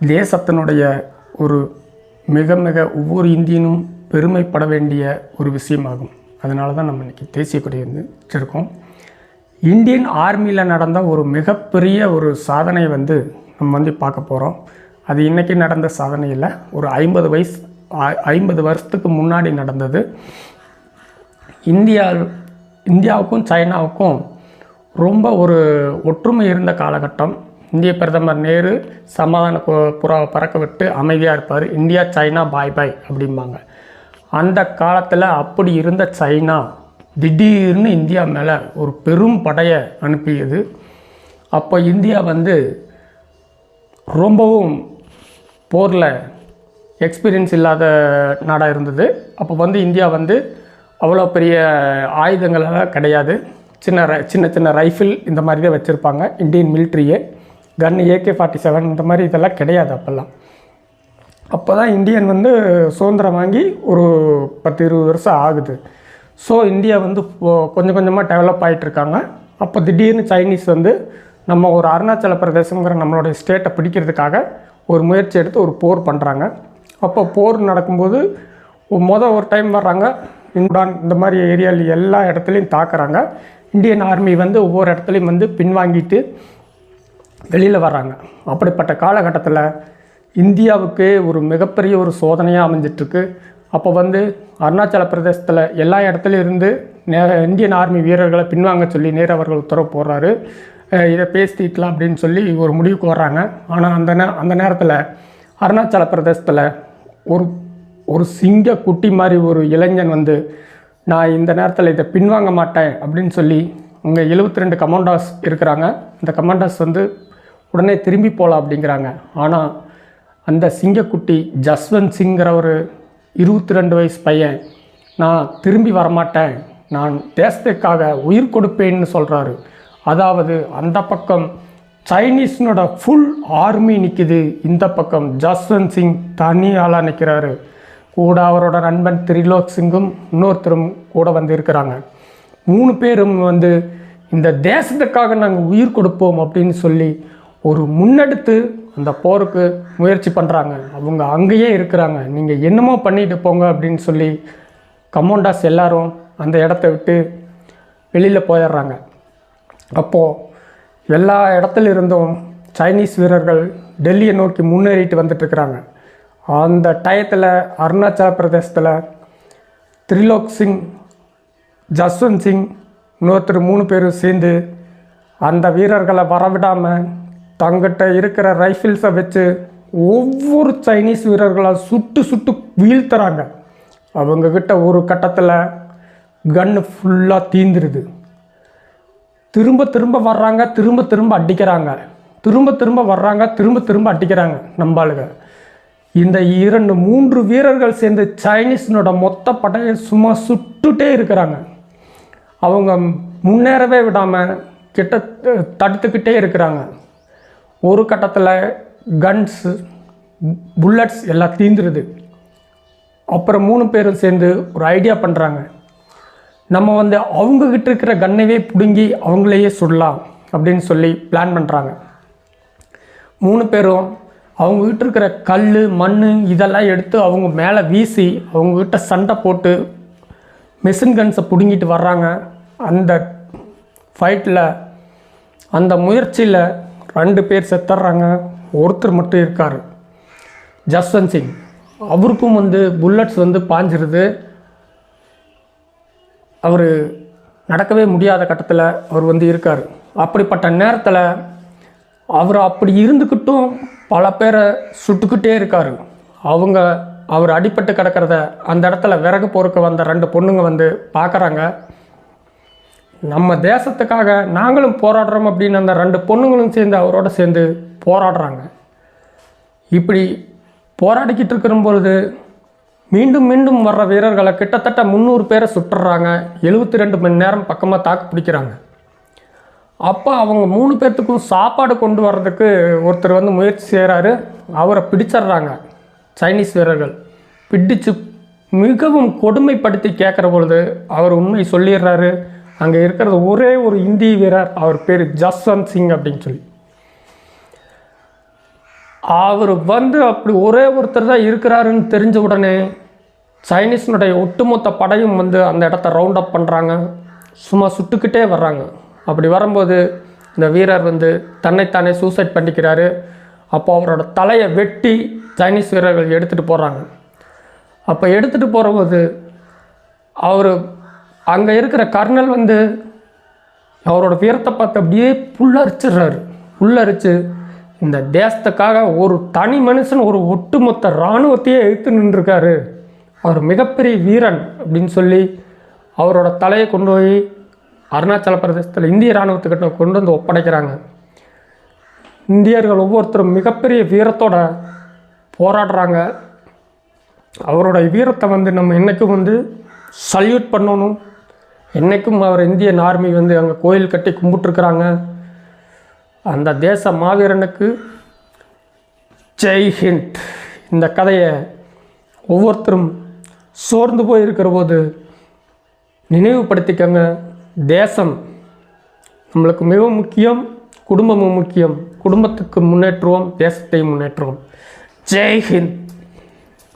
தேசத்தினுடைய ஒரு மிக மிக ஒவ்வொரு இந்தியனும் பெருமைப்பட வேண்டிய ஒரு விஷயமாகும். அதனால தான் நம்ம இன்றைக்கி தேசிய கொடி வந்து வச்சுருக்கோம். இந்தியன் ஆர்மியில் நடந்த ஒரு மிகப்பெரிய ஒரு சாதனை வந்து நம்ம வந்து பார்க்க போகிறோம் அது இன்றைக்கி நடந்த சாதனையில் ஒரு ஐம்பது வயசு ஐம்பது வருஷத்துக்கு முன்னாடி நடந்தது. இந்தியா இந்தியாவுக்கும் சைனாவுக்கும் ரொம்ப ஒரு ஒற்றுமை இருந்த காலகட்டம். இந்திய பிரதமர் நேரு சமாதான பு- புறாவை பறக்க விட்டு அமைதியாக இருப்பார். இந்தியா சைனா பாய் பாய் அப்படிம்பாங்க. அந்த காலத்தில் அப்படி இருந்த சைனா திடீர்னு இந்தியா மேலே ஒரு பெரும் படையை அனுப்பியது. அப்போ இந்தியா வந்து ரொம்பவும் போரில் எக்ஸ்பீரியன்ஸ் இல்லாத நாடாக இருந்தது. அப்போ வந்து இந்தியா வந்து அவ்வளோ பெரிய ஆயுதங்களெல்லாம் கிடையாது. சின்ன ரை சின்ன சின்ன ரைஃபிள் இந்த மாதிரி தான் வச்சுருப்பாங்க. இந்தியன் மிலிட்ரியே கன் ஏகே ஃபார்ட்டி செவன் இந்த மாதிரி இதெல்லாம் கிடையாது அப்போல்லாம். அப்போ தான் இந்தியன் வந்து சுதந்திரம் வாங்கி ஒரு பத்து இருபது வருஷம் ஆகுது. ஸோ இந்தியா வந்து கொஞ்சம் கொஞ்சமாக டெவலப் ஆகிட்டுருக்காங்க அப்போ திடீர்னு சைனீஸ் வந்து நம்ம ஒரு அருணாச்சல பிரதேசங்கிற நம்மளுடைய ஸ்டேட்டை பிடிக்கிறதுக்காக ஒரு முயற்சி எடுத்து ஒரு போர் பண்ணுறாங்க அப்போ போர் நடக்கும்போது மொதல் ஒரு டைம் வர்றாங்க. இண்டான் இந்த மாதிரி ஏரியாவில் எல்லா இடத்துலையும் தாக்குறாங்க. இந்தியன் ஆர்மி வந்து ஒவ்வொரு இடத்துலையும் வந்து பின்வாங்கிட்டு வெளியில் வர்றாங்க. அப்படிப்பட்ட காலகட்டத்தில் இந்தியாவுக்கு ஒரு மிகப்பெரிய ஒரு சோதனையாக அமைஞ்சிட்ருக்கு. அப்போ வந்து அருணாச்சல பிரதேசத்தில் எல்லா இடத்துலையும் இருந்து நே இந்தியன் ஆர்மி வீரர்களை பின்வாங்க சொல்லி நேரு அவர்கள் உத்தரவு போடுறாரு. இதை பேசிக்கலாம் அப்படின்னு சொல்லி ஒரு முடிவுக்கு வர்றாங்க. ஆனால் அந்த நே அந்த நேரத்தில் அருணாச்சல பிரதேசத்தில் ஒரு ஒரு சிங்க குட்டி மாதிரி ஒரு இளைஞன் வந்து நான் இந்த நேரத்தில் இதை பின்வாங்க மாட்டேன் அப்படின்னு சொல்லி அங்கே 72 ரெண்டு கமாண்டாஸ் இருக்கிறாங்க. அந்த கமாண்டாஸ் வந்து உடனே திரும்பி போகலாம் அப்படிங்கிறாங்க. ஆனால் அந்த சிங்கக்குட்டி ஜஸ்வந்த் சிங்கிற ஒரு இருபத்தி ரெண்டு வயசு பையன் நான் திரும்பி வரமாட்டேன். நான் தேசத்துக்காக உயிர் கொடுப்பேன்னு சொல்கிறாரு அதாவது அந்த பக்கம் சைனீஸ்னோட ஃபுல் ஆர்மி நிற்கிது இந்த பக்கம் ஜஸ்வந்த் சிங் தனி ஆளாக நிற்கிறாரு கூட அவரோட நண்பன் திரிலோக் சிங்கும் இன்னொருத்தரும் கூட வந்து இருக்கிறாங்க. மூணு பேரும் வந்து இந்த தேசத்துக்காக நாங்கள் உயிர் கொடுப்போம் அப்படின்னு சொல்லி ஒரு முன்னெடுத்து அந்த போருக்கு முயற்சி பண்ணுறாங்க அவங்க அங்கேயே இருக்கிறாங்க. நீங்கள் என்னமோ பண்ணிட்டு போங்க அப்படின்னு சொல்லி கமோண்டாஸ் எல்லாரும் அந்த இடத்த விட்டு வெளியில் போயிடுறாங்க. அப்போது எல்லா இடத்துல இருந்தும் சைனீஸ் வீரர்கள் டெல்லியை நோக்கி முன்னேறிட்டு வந்துட்டுருக்குறாங்க அந்த டயத்தில் அருணாச்சல பிரதேசத்தில் திரிலோக் சிங் ஜஸ்வந்த் சிங் இன்னொருத்தர் மூணு பேரும் சேர்ந்து அந்த வீரர்களை வரவிடாமல் தங்கிட்ட இருக்கிற ரைஃபிள்ஸை வச்சு ஒவ்வொரு சைனீஸ் வீரர்களால் சுட்டு சுட்டு வீழ்த்துறாங்க. அவங்கக்கிட்ட ஒரு கட்டத்தில் கன்று ஃபுல்லாக தீந்துருது. திரும்ப திரும்ப வர்றாங்க திரும்ப திரும்ப அடிக்கிறாங்க. திரும்ப திரும்ப வர்றாங்க திரும்ப திரும்ப அடிக்கிறாங்க நம்பாளுங்க இந்த இரண்டு மூன்று வீரர்கள் சேர்ந்து சைனீஸினோட மொத்த படையை சும்மா சுட்டுட்டே இருக்கிறாங்க. அவங்க முன்னேறவே விடாமல் கிட்ட தடுத்துக்கிட்டே இருக்கிறாங்க. ஒரு கட்டத்தில் கன்ஸு புல்லட்ஸ் எல்லாம் தீந்துருது. அப்புறம் மூணு பேரும் சேர்ந்து ஒரு ஐடியா பண்ணுறாங்க நம்ம வந்து அவங்கக்கிட்ட இருக்கிற கன்னைவே பிடுங்கி அவங்களையே சுடலாம் அப்படின்னு சொல்லி பிளான் பண்ணுறாங்க மூணு பேரும் அவங்கக்கிட்ட இருக்கிற கல் மண் இதெல்லாம் எடுத்து அவங்க மேலே வீசி அவங்கக்கிட்ட சண்டை போட்டு மிஷின் கன்ஸை பிடுங்கிட்டு வர்றாங்க. அந்த ஃபைட்டில் அந்த முயற்சியில் ரெண்டு பேர் செத்துடுறாங்க ஒருத்தர் மட்டும் இருக்கார். ஜஸ்வந்த் சிங். அவருக்கும் வந்து புல்லட்ஸ் வந்து பாஞ்சிருது. அவர் நடக்கவே முடியாத கட்டத்தில் அவர் வந்து இருக்கார். அப்படிப்பட்ட நேரத்தில் அவர் அப்படி இருந்துக்கிட்டும் பல பேரை சுட்டுக்கிட்டே இருக்கார். அவங்க அவர் அடிபட்டு கிடக்கிறத அந்த இடத்துல விறகு போருக்கு வந்த ரெண்டு பொண்ணுங்க வந்து பார்க்குறாங்க நம்ம தேசத்துக்காக நாங்களும் போராடுறோம் அப்படின்னு அந்த ரெண்டு பொண்ணுங்களும் சேர்ந்து அவரோட சேர்ந்து போராடுறாங்க. இப்படி போராடிக்கிட்டு இருக்கிற பொழுது மீண்டும் மீண்டும் வர்ற வீரர்களை கிட்டத்தட்ட முந்நூறு பேரை சுட்டுறாங்க. எழுபத்தி ரெண்டு மணி நேரம் பக்கமாக தாக்கு பிடிக்கிறாங்க. அப்போ அவங்க மூணு பேர்த்துக்கும் சாப்பாடு கொண்டு வர்றதுக்கு ஒருத்தர் வந்து முயற்சி செய்கிறாரு அவரை பிடிச்சிடுறாங்க சைனீஸ் வீரர்கள். பிடிச்சு மிகவும் கொடுமைப்படுத்தி கேட்குற பொழுது அவர் உண்மை சொல்லிடுறாரு. அங்கே இருக்கிறது ஒரே ஒரு இந்திய வீரர் அவர் பேர் ஜஸ்வந்த் சிங் அப்படின்னு சொல்லி. அவர் வந்து அப்படி ஒரே ஒருத்தர் தான் இருக்கிறாருன்னு தெரிஞ்ச உடனே சைனீஸினுடைய ஒட்டுமொத்த படையும் வந்து அந்த இடத்த ரவுண்ட் அப் பண்ணுறாங்க சும்மா சுட்டுக்கிட்டே வர்றாங்க. அப்படி வரும்போது இந்த வீரர் வந்து தன்னைத்தானே சூசைட் பண்ணிக்கிறாரு. அப்போ அவரோட தலையை வெட்டி சைனீஸ் வீரர்கள் எடுத்துகிட்டு போகிறாங்க அப்போ எடுத்துகிட்டு போகிறபோது அவர் அங்கே இருக்கிற கர்னல் வந்து அவரோட வீரத்தை பார்த்து அப்படியே புல்லரிச்சிடுறாரு. புல்லரிச்சு இந்த தேசத்துக்காக ஒரு தனி மனுஷன் ஒரு ஒட்டுமொத்த இராணுவத்தையே எழுத்து நின்றுருக்காரு. அவர் மிகப்பெரிய வீரன் அப்படின்னு சொல்லி அவரோட தலையை கொண்டு போய் அருணாச்சல பிரதேசத்தில் இந்திய இராணுவத்துக்கிட்ட கொண்டு வந்து ஒப்படைக்கிறாங்க. இந்தியர்கள் ஒவ்வொருத்தரும் மிகப்பெரிய வீரத்தோட போராடுறாங்க. அவரோட வீரத்தை வந்து நம்ம என்றைக்கும் வந்து சல்யூட் பண்ணணும். என்றைக்கும் அவர் இந்தியன் ஆர்மி வந்து அங்கே கோயில் கட்டி கும்பிட்டுருக்குறாங்க. அந்த தேச மாவீரனுக்கு ஜெய் ஹிண்ட் இந்த கதையை ஒவ்வொருத்தரும் சோர்ந்து போயிருக்கிற போது நினைவுபடுத்திக்கங்க. தேசம் நம்மளுக்கு மிகவும் முக்கியம் குடும்பமும் முக்கியம். குடும்பத்துக்கு முன்னேற்றுவோம் தேசத்தை முன்னேற்றுவோம். ஜெய் ஹிந்த்.